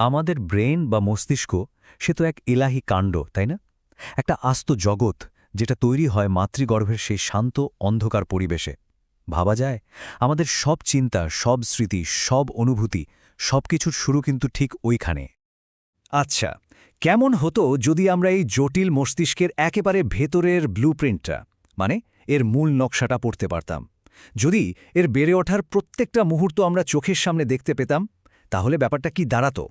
আমাদের ব্রেন বা মস্তিষ্ক সে তো এক এলাহি কাণ্ড, তাই না? একটা আস্ত জগৎ যেটা তৈরি হয় মাতৃগর্ভের সেই শান্ত, অন্ধকার পরিবেশে। ভাবা যায়, আমাদের সব চিন্তা, সব স্মৃতি, সব অনুভূতি সব কিছুর শুরু কিন্তু ঠিক ওইখানে। আচ্ছা কেমন হতো যদি আমরা এই জটিল মস্তিষ্কের একেবারে ভেতরের ব্লুপ্রিন্টটা মানে এর মূল নকশাটা পড়তে পারতাম? যদি এর বেড়ে ওঠার প্রত্যেকটা মুহূর্ত আমরা চোখের সামনে দেখতে পেতাম, তাহলে ব্যাপারটা কি দাঁড়াতো?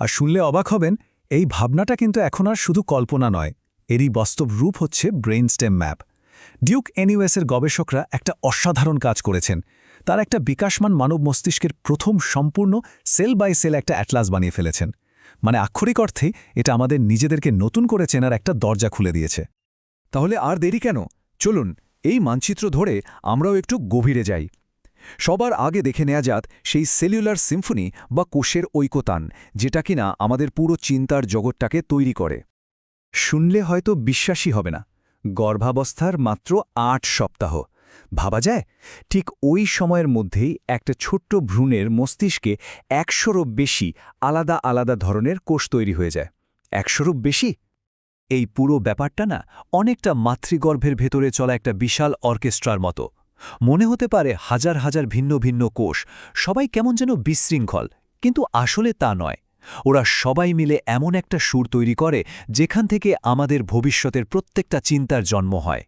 আর শুনলে অবাক হবেন, এই ভাবনাটা কিন্তু এখন আর শুধু কল্পনা নয়, এরই বাস্তব রূপ হচ্ছে ব্রেন স্টেম ম্যাপ। ডিউক এনিউএসের গবেষকরা একটা অসাধারণ কাজ করেছেন। তার একটা বিকাশমান মানব মস্তিষ্কের প্রথম সম্পূর্ণ সেল বাই সেল একটা অ্যাটলাস বানিয়ে ফেলেছেন। মানে আক্ষরিক অর্থে এটা আমাদের নিজেদেরকে নতুন করে চেনার একটা দরজা খুলে দিয়েছে। তাহলে আর দেরি কেন? চলুন, এই মানচিত্র ধরে আমরাও একটু গভীরে যাই। সবার আগে দেখে নেওয়া যাত সেই সেলুলার সিম্ফনি বা কোষের ঐকতান, যেটা কিনা আমাদের পুরো চিন্তার জগৎটাকে তৈরি করে। শুনলে হয়তো বিশ্বাসই হবে না, গর্ভাবস্থার মাত্র আট সপ্তাহ। ভাবা যায়, ঠিক ওই সময়ের মধ্যেই একটা ছোট্ট ভ্রূণের মস্তিষ্কে একশোরও বেশি আলাদা আলাদা ধরনের কোষ তৈরি হয়ে যায়। একশোরও বেশি? এই পুরো ব্যাপারটা না অনেকটা মাতৃগর্ভের ভেতরে চলা একটা বিশাল অর্কেস্ট্রার মতো। মনে হতে পারে হাজার হাজার ভিন্ন ভিন্ন কোষ, সবাই কেমন যেন বিশৃঙ্খল, কিন্তু আসলে তা নয়। ওরা সবাই মিলে এমন একটা সুর তৈরি করে, যেখান থেকে আমাদের ভবিষ্যতের প্রত্যেকটা চিন্তার জন্ম হয়।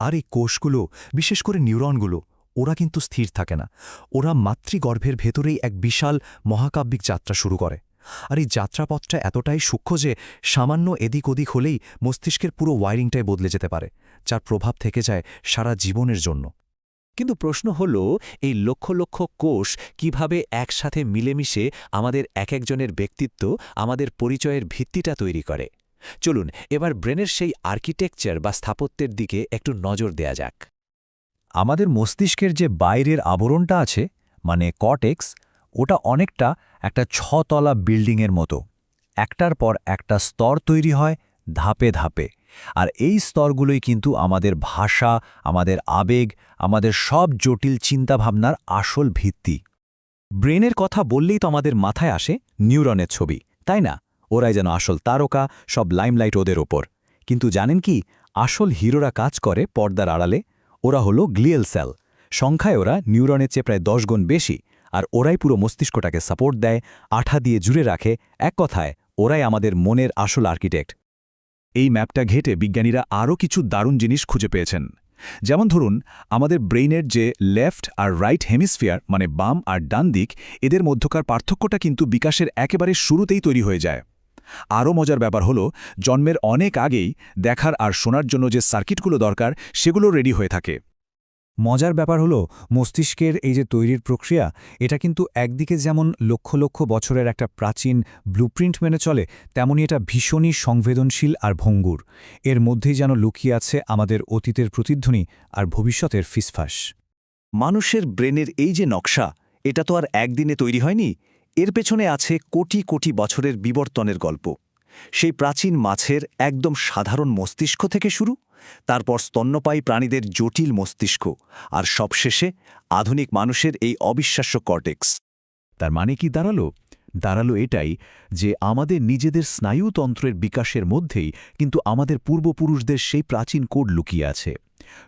আর এই কোষগুলো, বিশেষ করে নিউরনগুলো, ওরা কিন্তু স্থির থাকে না। ওরা মাতৃগর্ভের ভেতরেই এক বিশাল মহাকাব্যিক যাত্রা শুরু করে। আর এই যাত্রাপথটা এতটাই সূক্ষ্ম যে, সামান্য এদিক ওদিক হলেই মস্তিষ্কের পুরো ওয়ারিংটাই বদলে যেতে পারে, যার প্রভাব থেকে যায় সারা জীবনের জন্য। কিন্তু প্রশ্ন হল, এই লক্ষ লক্ষ কোষ কীভাবে একসাথে মিলেমিশে আমাদের এক একজনের ব্যক্তিত্ব, আমাদের পরিচয়ের ভিত্তিটা তৈরি করে? চলুন, এবার ব্রেনের সেই আর্কিটেকচার বা স্থাপত্যের দিকে একটু নজর দেয়া যাক। আমাদের মস্তিষ্কের যে বাইরের আবরণটা আছে মানে কটেক্স ওটা অনেকটা একটা ছতলা বিল্ডিংয়ের মতো। একটার পর একটা স্তর তৈরি হয় ধাপে ধাপে। আর এই স্তরগুলোই কিন্তু আমাদের ভাষা, আমাদের আবেগ, আমাদের সব জটিল চিন্তাভাবনার আসল ভিত্তি। ব্রেনের কথা বললেই তো আমাদের মাথায় আসে নিউরনের ছবি, তাই না? ওরাই যেন আসল তারকা, সব লাইমলাইট ওদের ওপর। কিন্তু জানেন কি? আসল হিরোরা কাজ করে পর্দার আড়ালে। ওরা হলো গ্লিয়েল সেল। সংখ্যায় ওরা নিউরনের চেয়ে প্রায় দশ গুণ বেশি। আর ওরাই পুরো মস্তিষ্কটাকে সাপোর্ট দেয়, আঠা দিয়ে জুড়ে রাখে। এক কথায়, ওরাই আমাদের মনের আসল আর্কিটেক্ট। এই ম্যাপটা ঘেটে বিজ্ঞানীরা আরও কিছু দারুণ জিনিস খুঁজে পেয়েছেন। যেমন ধরুন, আমাদের ব্রেইনের যে লেফট আর রাইট হেমিসফিয়ার মানে বাম আর ডান দিক, এদের মধ্যকার পার্থক্যটা কিন্তু বিকাশের একেবারে শুরুতেই তৈরি হয়ে যায়। আরও মজার ব্যাপার হলো, জন্মের অনেক আগেই দেখার আর শোনার জন্য যে সার্কিটগুলো দরকার, সেগুলো রেডি হয়ে থাকে। মজার ব্যাপার হলো, মস্তিষ্কের এই যে তৈরির প্রক্রিয়া, এটা কিন্তু একদিকে যেমন লক্ষ লক্ষ বছরের একটা প্রাচীন ব্লুপ্রিন্ট মেনে চলে, তেমনি এটা ভীষণই সংবেদনশীল আর ভঙ্গুর। এর মধ্যেই যেন লুকিয়ে আছে আমাদের অতীতের প্রতিধ্বনি আর ভবিষ্যতের ফিসফাস। মানুষের ব্রেনের এই যে নকশা, এটা তো আর একদিনে তৈরি হয়নি, এর পেছনে আছে কোটি কোটি বছরের বিবর্তনের গল্প। সেই প্রাচীন মাছের একদম সাধারণ মস্তিষ্ক থেকে শুরু তারপর স্তন্যপায়ী প্রাণীদের জটিল মস্তিষ্ক, আর সবশেষে আধুনিক মানুষের এই অবিশ্বাস্য কর্টেক্স। তার মানে কি দাঁড়াল? দাঁড়াল এটাই যে আমাদের নিজেদের স্নায়ুতন্ত্রের বিকাশের মধ্যেই কিন্তু আমাদের পূর্বপুরুষদের সেই প্রাচীন কোড লুকিয়ে আছে।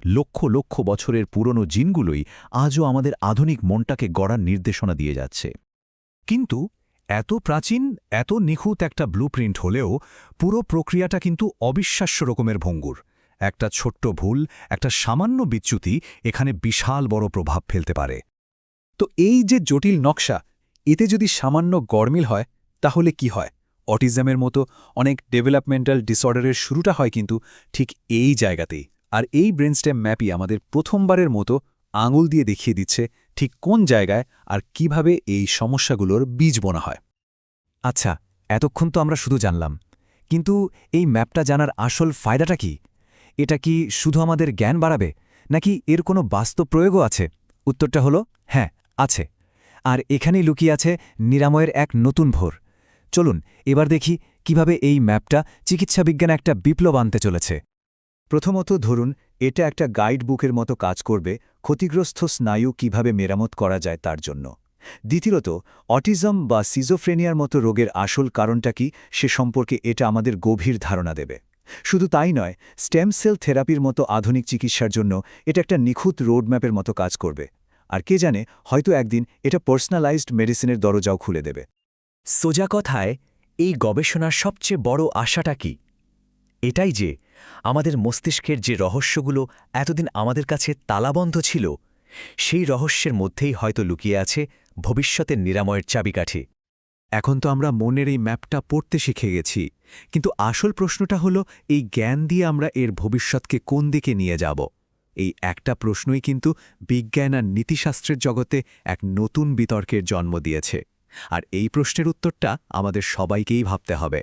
লক্ষ লক্ষ বছরের পুরনো জিনগুলোই আজও আমাদের আধুনিক মনটাকে গড়ার নির্দেশনা দিয়ে যাচ্ছে। কিন্তু এত প্রাচীন, এত নিখুঁত একটা ব্লুপ্রিন্ট হলেও পুরো প্রক্রিয়াটা কিন্তু অবিশ্বাস্য রকমের ভঙ্গুর। একটা ছোট্ট ভুল, একটা সামান্য বিচ্যুতি এখানে বিশাল বড় প্রভাব ফেলতে পারে। তো এই যে জটিল নকশা, এতে যদি সামান্য গরমিল হয়, তাহলে কি হয়? অটিজমের মতো অনেক ডেভেলপমেন্টাল ডিসঅর্ডারের শুরুটা হয় কিন্তু ঠিক এই জায়গাতেই। আর এই ব্রেনস্টেম ম্যাপই আমাদের প্রথমবারের মতো আঙুল দিয়ে দেখিয়ে দিচ্ছে ঠিক কোন জায়গায় আর কীভাবে এই সমস্যাগুলোর বীজ বোনা হয়। আচ্ছা এতক্ষণ তো আমরা শুধু জানলাম। কিন্তু এই ম্যাপটা জানার আসল ফায়দাটা কি? এটা কি শুধু আমাদের জ্ঞান বাড়াবে, নাকি এর কোনো বাস্তব প্রয়োগও আছে? উত্তরটা হলো হ্যাঁ আছে। আর এখানেই লুকিয়ে আছে নিরাময়ের এক নতুন ভোর। চলুন, এবার দেখি কীভাবে এই ম্যাপটা চিকিৎসা বিজ্ঞান একটা বিপ্লব আনতে চলেছে। প্রথমত ধরুন, এটা একটা গাইড বুকের মতো কাজ করবে ক্ষতিগ্রস্ত স্নায়ু কীভাবে মেরামত করা যায় তার জন্য। দ্বিতীয়ত, অটিজম বা সিজোফ্রেনিয়ার মতো রোগের আসল কারণটা কি সে সম্পর্কে এটা আমাদের গভীর ধারণা দেবে। শুধু তাই নয়, স্টেম সেল থেরাপির মতো আধুনিক চিকিৎসার জন্য এটা একটা নিখুঁত রোডম্যাপের মতো কাজ করবে। আর কে জানে, হয়তো একদিন এটা পার্সোনালাইজড মেডিসিনের দরজাও খুলে দেবে। সোজা কথায়, এই গবেষণার সবচেয়ে বড় আশাটা কি? এটাই যে, আমাদের মস্তিষ্কের যে রহস্যগুলো এতদিন আমাদের কাছে তালাবন্ধ ছিল, সেই রহস্যের মধ্যেই হয়তো লুকিয়ে আছে ভবিষ্যতের নিরাময়ের চাবিকাঠি। এখন তো আমরা মনের এই ম্যাপটা পড়তে শিখে গেছি। কিন্তু আসল প্রশ্নটা হলো, এই জ্ঞান দিয়ে আমরা এর ভবিষ্যৎকে কোন দিকে নিয়ে যাব? এই একটা প্রশ্নই কিন্তু বিজ্ঞান আর নীতিশাস্ত্রের জগতে এক নতুন বিতর্কের জন্ম দিয়েছে। আর এই প্রশ্নের উত্তরটা আমাদের সবাইকেই ভাবতে হবে।